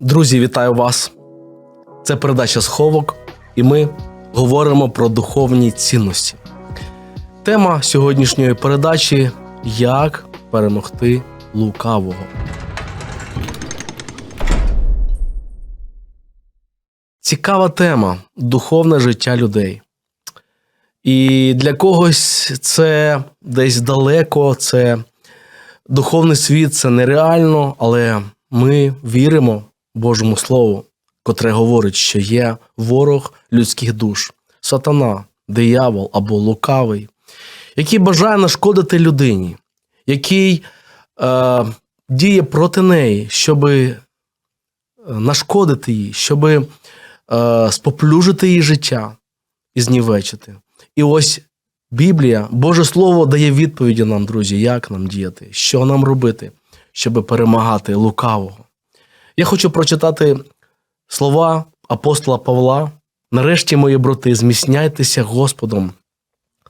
Друзі, вітаю вас! Це передача Сховок, і ми говоримо про духовні цінності. Тема сьогоднішньої передачі Як перемогти лукавого. Цікава тема духовне життя людей. І для когось це десь далеко, це духовний світ, це нереально, але ми віримо Божому Слову, котре говорить, що є ворог людських душ, сатана, диявол або лукавий, який бажає нашкодити людині, який е, діє проти неї, щоб нашкодити їй, щоб е, споплюжити її життя і знівечити. І ось Біблія, Боже Слово дає відповіді нам, друзі, як нам діяти, що нам робити, щоб перемагати лукавого. Я хочу прочитати слова апостола Павла. Нарешті, мої брати, зміцняйтеся Господом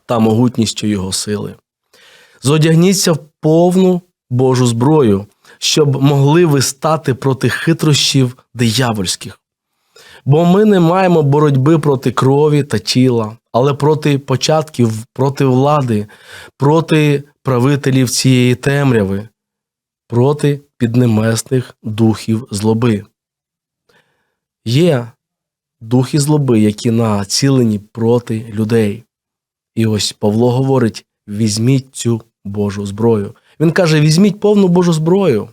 та могутністю Його сили. Зодягніться в повну Божу зброю, щоб могли ви стати проти хитрощів диявольських. Бо ми не маємо боротьби проти крові та тіла, але проти початків, проти влади, проти правителів цієї темряви, проти піднемесних духів злоби. Є духи злоби, які націлені проти людей. І ось Павло говорить: візьміть цю Божу зброю. Він каже: візьміть повну Божу зброю.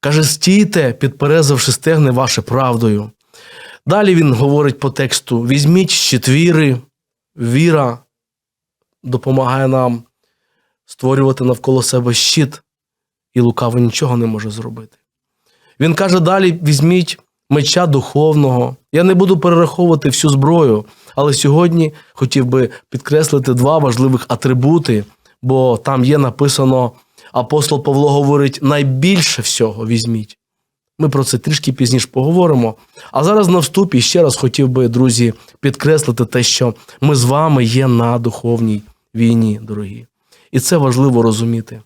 Каже, стійте, підперезавши стегни ваше правдою. Далі він говорить по тексту: візьміть щит віри, віра допомагає нам створювати навколо себе щит, і лукаво нічого не може зробити. Він каже далі: візьміть меча духовного. Я не буду перераховувати всю зброю, але сьогодні хотів би підкреслити два важливих атрибути, бо там є написано, апостол Павло говорить: найбільше всього візьміть. Ми про це трішки пізніше поговоримо. А зараз на вступі ще раз хотів би, друзі, підкреслити те, що ми з вами є на духовній війні, дорогі. І це важливо розуміти.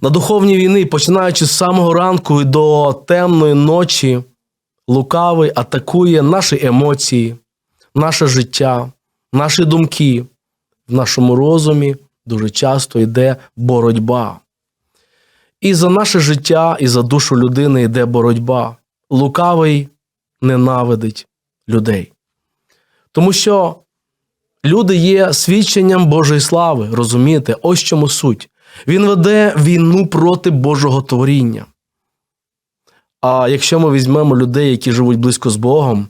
На духовній війні, починаючи з самого ранку і до темної ночі, лукавий атакує наші емоції, наше життя, наші думки. В нашому розумі дуже часто йде боротьба. І за наше життя, і за душу людини йде боротьба. Лукавий ненавидить людей. Тому що люди є свідченням Божої слави, розумієте, ось чому суть. Він веде війну проти Божого творіння. А якщо ми візьмемо людей, які живуть близько з Богом,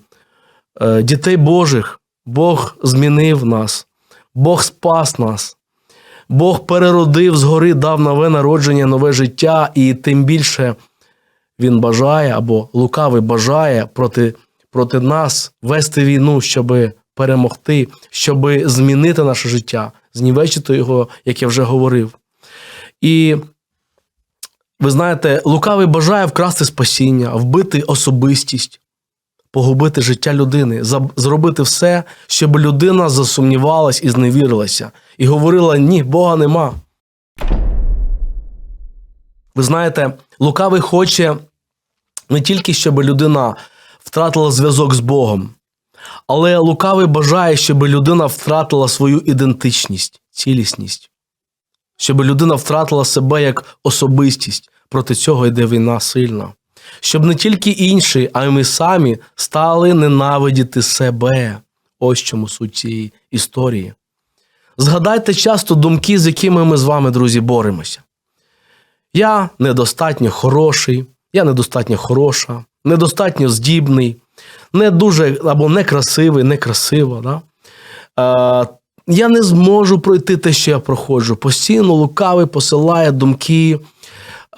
е, дітей Божих, Бог змінив нас, Бог спас нас, Бог переродив згори, дав нове народження, нове життя, і тим більше Він бажає або лукавий бажає проти, проти нас вести війну, щоб перемогти, щоб змінити наше життя, знівечити його, як я вже говорив. І ви знаєте, лукавий бажає вкрасти спасіння, вбити особистість, погубити життя людини, зробити все, щоб людина засумнівалась і зневірилася, і говорила: ні, Бога нема. Ви знаєте, лукавий хоче не тільки, щоб людина втратила зв'язок з Богом, але лукавий бажає, щоб людина втратила свою ідентичність, цілісність щоб людина втратила себе як особистість. Проти цього йде війна сильна. Щоб не тільки інші, а й ми самі стали ненавидіти себе. Ось чому суть цієї історії. Згадайте часто думки, з якими ми з вами, друзі, боремося. Я недостатньо хороший, я недостатньо хороша, недостатньо здібний, не дуже або некрасивий, некрасива. Да? Я не зможу пройти те, що я проходжу. Постійно лукавий посилає думки,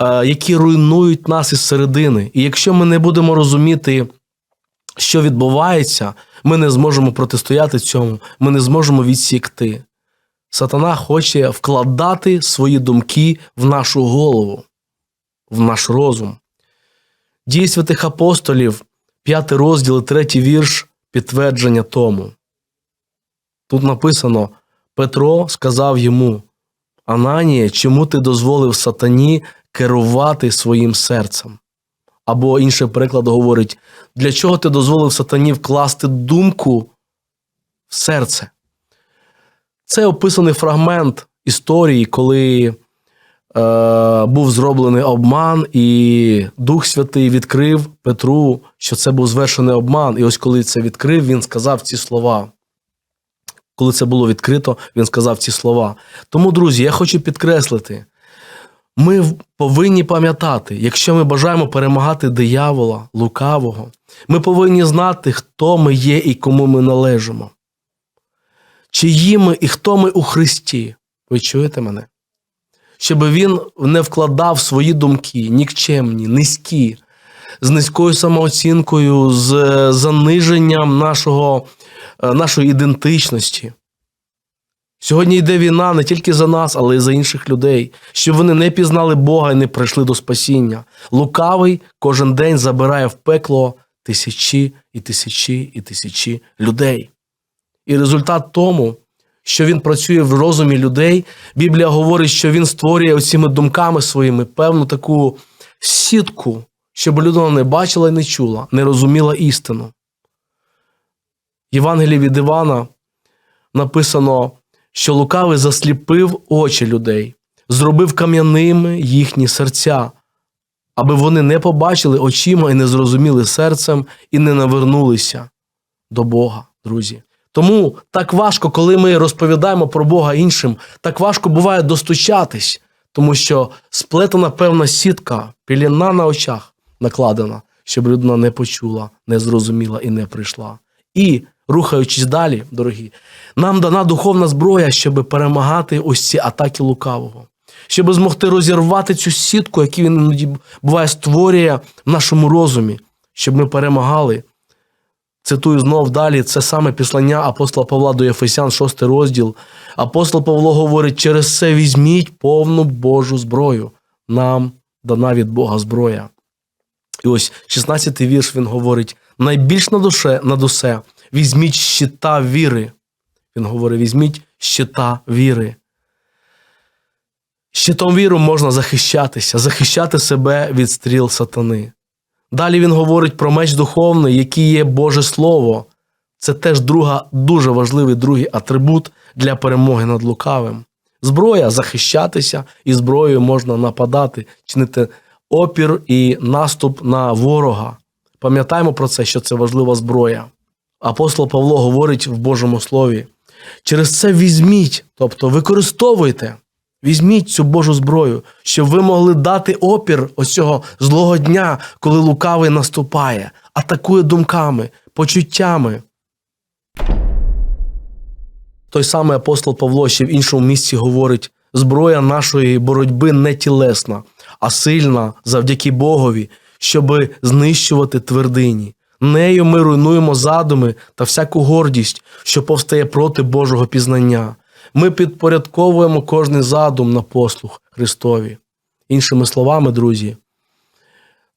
е, які руйнують нас із середини. І якщо ми не будемо розуміти, що відбувається, ми не зможемо протистояти цьому, ми не зможемо відсікти. Сатана хоче вкладати свої думки в нашу голову, в наш розум. Дії святих апостолів, п'ятий розділ, третій вірш, підтвердження тому. Тут написано: Петро сказав йому: Ананія, чому ти дозволив сатані керувати своїм серцем? Або інший переклад говорить: для чого ти дозволив сатані вкласти думку в серце? Це описаний фрагмент історії, коли е, був зроблений обман, і Дух Святий відкрив Петру, що це був звершений обман. І ось коли це відкрив, він сказав ці слова. Коли це було відкрито, він сказав ці слова. Тому, друзі, я хочу підкреслити: ми повинні пам'ятати, якщо ми бажаємо перемагати диявола, лукавого, ми повинні знати, хто ми є і кому ми належимо. Чиї ми і хто ми у Христі. Ви чуєте мене? Щоб він не вкладав свої думки нікчемні, низькі, з низькою самооцінкою, з е, заниженням нашого, нашої ідентичності. Сьогодні йде війна не тільки за нас, але й за інших людей, щоб вони не пізнали Бога і не прийшли до спасіння. Лукавий кожен день забирає в пекло тисячі і тисячі і тисячі людей. І результат тому, що він працює в розумі людей, Біблія говорить, що він створює оціми думками своїми певну таку сітку, щоб людина не бачила і не чула, не розуміла істину. Євангелії від Івана написано, що лукавий засліпив очі людей, зробив кам'яними їхні серця, аби вони не побачили очима і не зрозуміли серцем, і не навернулися до Бога, друзі. Тому так важко, коли ми розповідаємо про Бога іншим, так важко буває достучатись, тому що сплетена певна сітка, піліна на очах накладена, щоб людина не почула, не зрозуміла і не прийшла. І, рухаючись далі, дорогі, нам дана духовна зброя, щоб перемагати ось ці атаки лукавого, щоб змогти розірвати цю сітку, яку він іноді буває створює в нашому розумі, щоб ми перемагали. Цитую знов далі, це саме післання апостола Павла до Єфесян, 6 розділ. Апостол Павло говорить: через це візьміть повну Божу зброю. Нам дана від Бога зброя. І ось 16-й вірш він говорить: найбільш над усе, візьміть щита віри. Він говорить: візьміть щита віри. Щитом віру можна захищатися, захищати себе від стріл сатани. Далі він говорить про меч духовний, який є Боже Слово. Це теж друга, дуже важливий другий атрибут для перемоги над лукавим. Зброя захищатися, і зброєю можна нападати, чинити опір і наступ на ворога. Пам'ятаємо про це, що це важлива зброя. Апостол Павло говорить в Божому Слові: через це візьміть, тобто використовуйте, візьміть цю Божу зброю, щоб ви могли дати опір ось цього злого дня, коли лукавий наступає, атакує думками, почуттями. Той самий апостол Павло ще в іншому місці говорить: зброя нашої боротьби не тілесна, а сильна завдяки Богові, щоби знищувати твердині. Нею ми руйнуємо задуми та всяку гордість, що повстає проти Божого пізнання. Ми підпорядковуємо кожний задум на послух Христові. Іншими словами, друзі,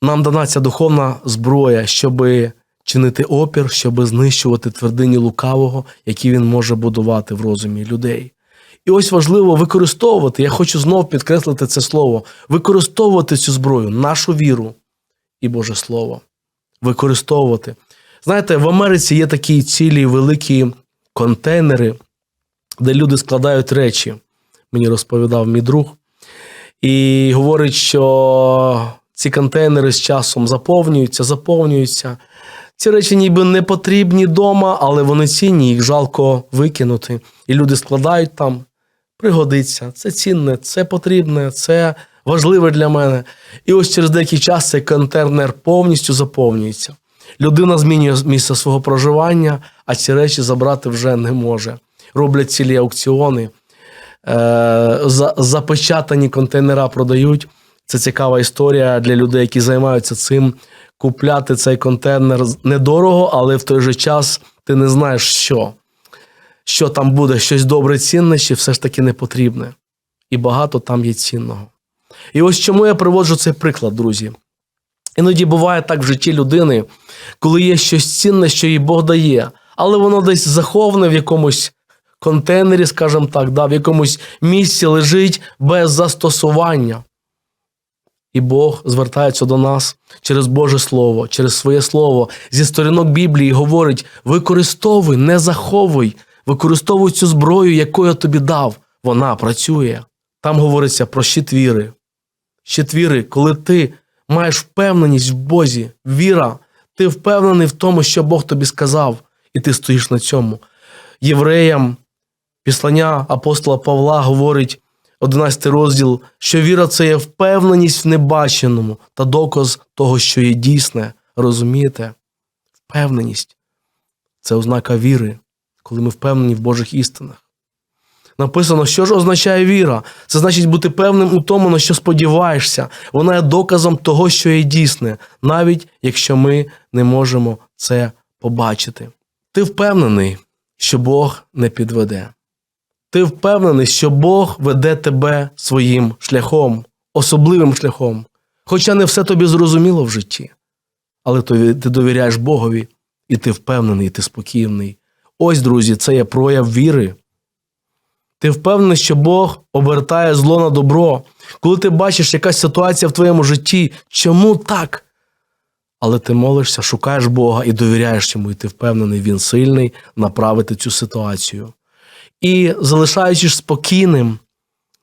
нам дана ця духовна зброя, щоби чинити опір, щоб знищувати твердині лукавого, які він може будувати в розумі людей. І ось важливо використовувати, я хочу знов підкреслити це слово, використовувати цю зброю, нашу віру і Боже Слово. Використовувати. Знаєте, в Америці є такі цілі великі контейнери, де люди складають речі. Мені розповідав мій друг. І говорить, що ці контейнери з часом заповнюються, заповнюються. Ці речі ніби не потрібні вдома, але вони цінні, їх жалко викинути. І люди складають там, пригодиться, це цінне, це потрібне, це важливе для мене. І ось через деякий час цей контейнер повністю заповнюється. Людина змінює місце свого проживання, а ці речі забрати вже не може. Роблять цілі аукціони, е, за- запечатані контейнера продають. Це цікава історія для людей, які займаються цим. Купляти цей контейнер недорого, але в той же час ти не знаєш, що. Що там буде, щось добре цінне, чи все ж таки не потрібне. І багато там є цінного. І ось чому я приводжу цей приклад, друзі. Іноді буває так в житті людини, коли є щось цінне, що їй Бог дає, але воно десь заховане в якомусь контейнері, скажімо так, да, в якомусь місці лежить без застосування. І Бог звертається до нас через Боже Слово, через своє Слово зі сторінок Біблії говорить: використовуй, не заховуй, використовуй цю зброю, яку я тобі дав. Вона працює. Там говориться про щит віри. Щит віри, коли ти маєш впевненість в Бозі, віра, ти впевнений в тому, що Бог тобі сказав, і ти стоїш на цьому. Євреям післання апостола Павла говорить, 11 розділ, що віра це є впевненість в небаченому та доказ того, що є дійсне. Розумієте? Впевненість це ознака віри, коли ми впевнені в Божих істинах. Написано, що ж означає віра? Це значить бути певним у тому, на що сподіваєшся. Вона є доказом того, що є дійсне, навіть якщо ми не можемо це побачити. Ти впевнений, що Бог не підведе. Ти впевнений, що Бог веде тебе своїм шляхом, особливим шляхом. Хоча не все тобі зрозуміло в житті, але ти довіряєш Богові, і ти впевнений, і ти спокійний. Ось, друзі, це є прояв віри. Ти впевнений, що Бог обертає зло на добро. Коли ти бачиш якась ситуація в твоєму житті, чому так? Але ти молишся, шукаєш Бога і довіряєш йому, і ти впевнений, він сильний направити цю ситуацію. І залишаючись спокійним,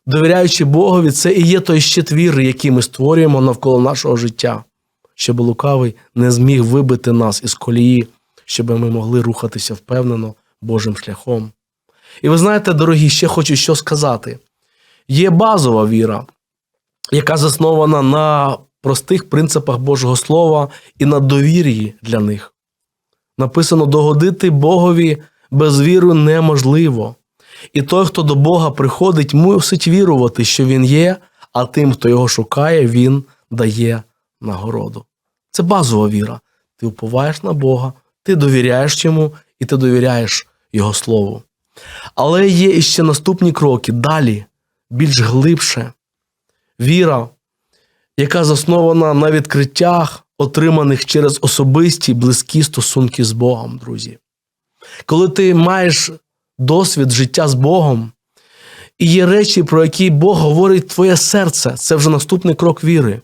довіряючи Богові, це і є той щит віри, який ми створюємо навколо нашого життя, щоб лукавий не зміг вибити нас із колії, щоб ми могли рухатися впевнено Божим шляхом. І ви знаєте, дорогі, ще хочу що сказати: є базова віра, яка заснована на простих принципах Божого Слова і на довір'ї для них. Написано: догодити Богові без віри неможливо. І той, хто до Бога приходить, мусить вірувати, що Він є, а тим, хто його шукає, Він дає нагороду. Це базова віра. Ти впливаєш на Бога, ти довіряєш йому і ти довіряєш Його Слову. Але є іще наступні кроки далі, більш глибше. Віра, яка заснована на відкриттях, отриманих через особисті близькі стосунки з Богом, друзі. Коли ти маєш досвід життя з Богом, і є речі, про які Бог говорить твоє серце, це вже наступний крок віри.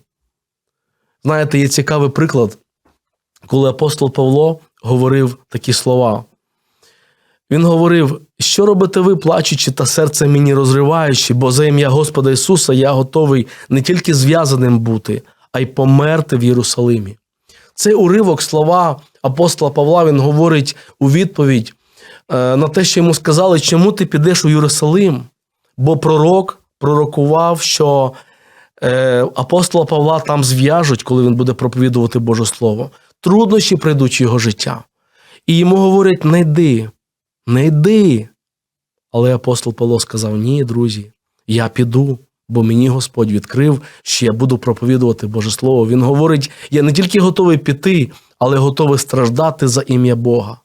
Знаєте, є цікавий приклад, коли апостол Павло говорив такі слова. Він говорив, що робите ви, плачучи та серце мені розриваючи, бо за ім'я Господа Ісуса я готовий не тільки зв'язаним бути, а й померти в Єрусалимі. Цей уривок слова апостола Павла він говорить у відповідь е, на те, що йому сказали, чому ти підеш у Єрусалим? Бо пророк пророкував, що е, апостола Павла там зв'яжуть, коли він буде проповідувати Боже Слово. Труднощі прийдуть в його життя. І йому говорять: не йди, не йди. Але апостол Павло сказав: Ні, друзі, я піду, бо мені Господь відкрив, що я буду проповідувати Боже Слово. Він говорить: я не тільки готовий піти, але готовий страждати за ім'я Бога.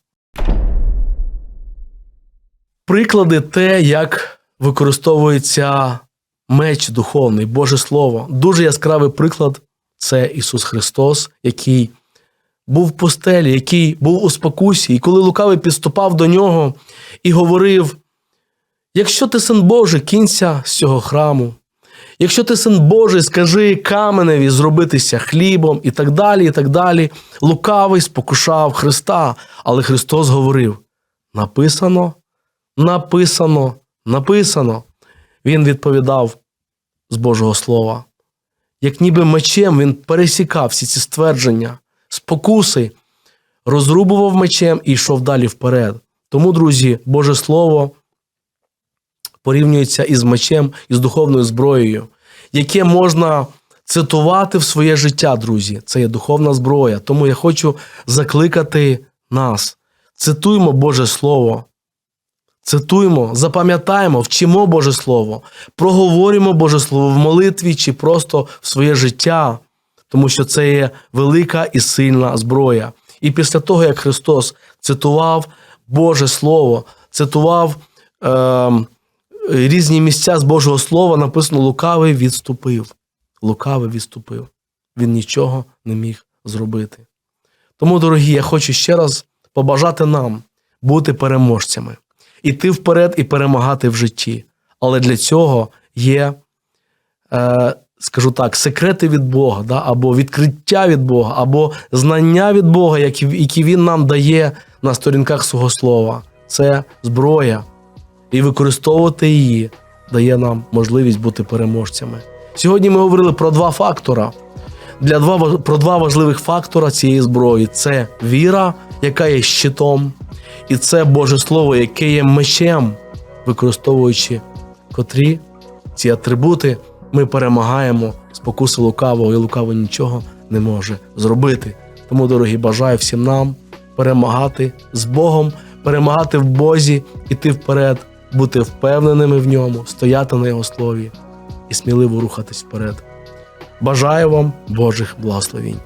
Приклади те, як використовується меч духовний, Боже Слово. Дуже яскравий приклад це Ісус Христос, який був в пустелі, який був у спокусі, і коли лукавий підступав до нього і говорив: якщо ти син Божий, кінься з цього храму. Якщо ти син Божий, скажи каменеві зробитися хлібом і так далі, і так далі. Лукавий спокушав Христа, але Христос говорив: написано, написано, написано. Він відповідав з Божого Слова. Як ніби мечем він пересікав всі ці ствердження, спокуси, розрубував мечем і йшов далі вперед. Тому, друзі, Боже Слово порівнюється із мечем, із духовною зброєю, яке можна цитувати в своє життя, друзі. Це є духовна зброя. Тому я хочу закликати нас. Цитуємо Боже Слово. Цитуємо, запам'ятаємо, вчимо Боже Слово, проговорюємо Боже Слово в молитві чи просто в своє життя, тому що це є велика і сильна зброя. І після того, як Христос цитував Боже Слово, цитував е, різні місця з Божого Слова, написано Лукавий відступив. Лукавий відступив. Він нічого не міг зробити. Тому, дорогі, я хочу ще раз побажати нам бути переможцями, іти вперед і перемагати в житті. Але для цього є е, скажу так, секрети від Бога, да, або відкриття від Бога, або знання від Бога, які, які Він нам дає на сторінках свого слова. Це зброя. І використовувати її дає нам можливість бути переможцями. Сьогодні ми говорили про два фактора. Для два, про два важливих фактора цієї зброї: це віра, яка є щитом, і це Боже Слово, яке є мечем, використовуючи котрі ці атрибути, ми перемагаємо спокуси лукавого, і лукаво нічого не може зробити. Тому, дорогі, бажаю всім нам перемагати з Богом, перемагати в Бозі, іти вперед, бути впевненими в ньому, стояти на Його слові і сміливо рухатись вперед. Бажаю вам Божих благословінь.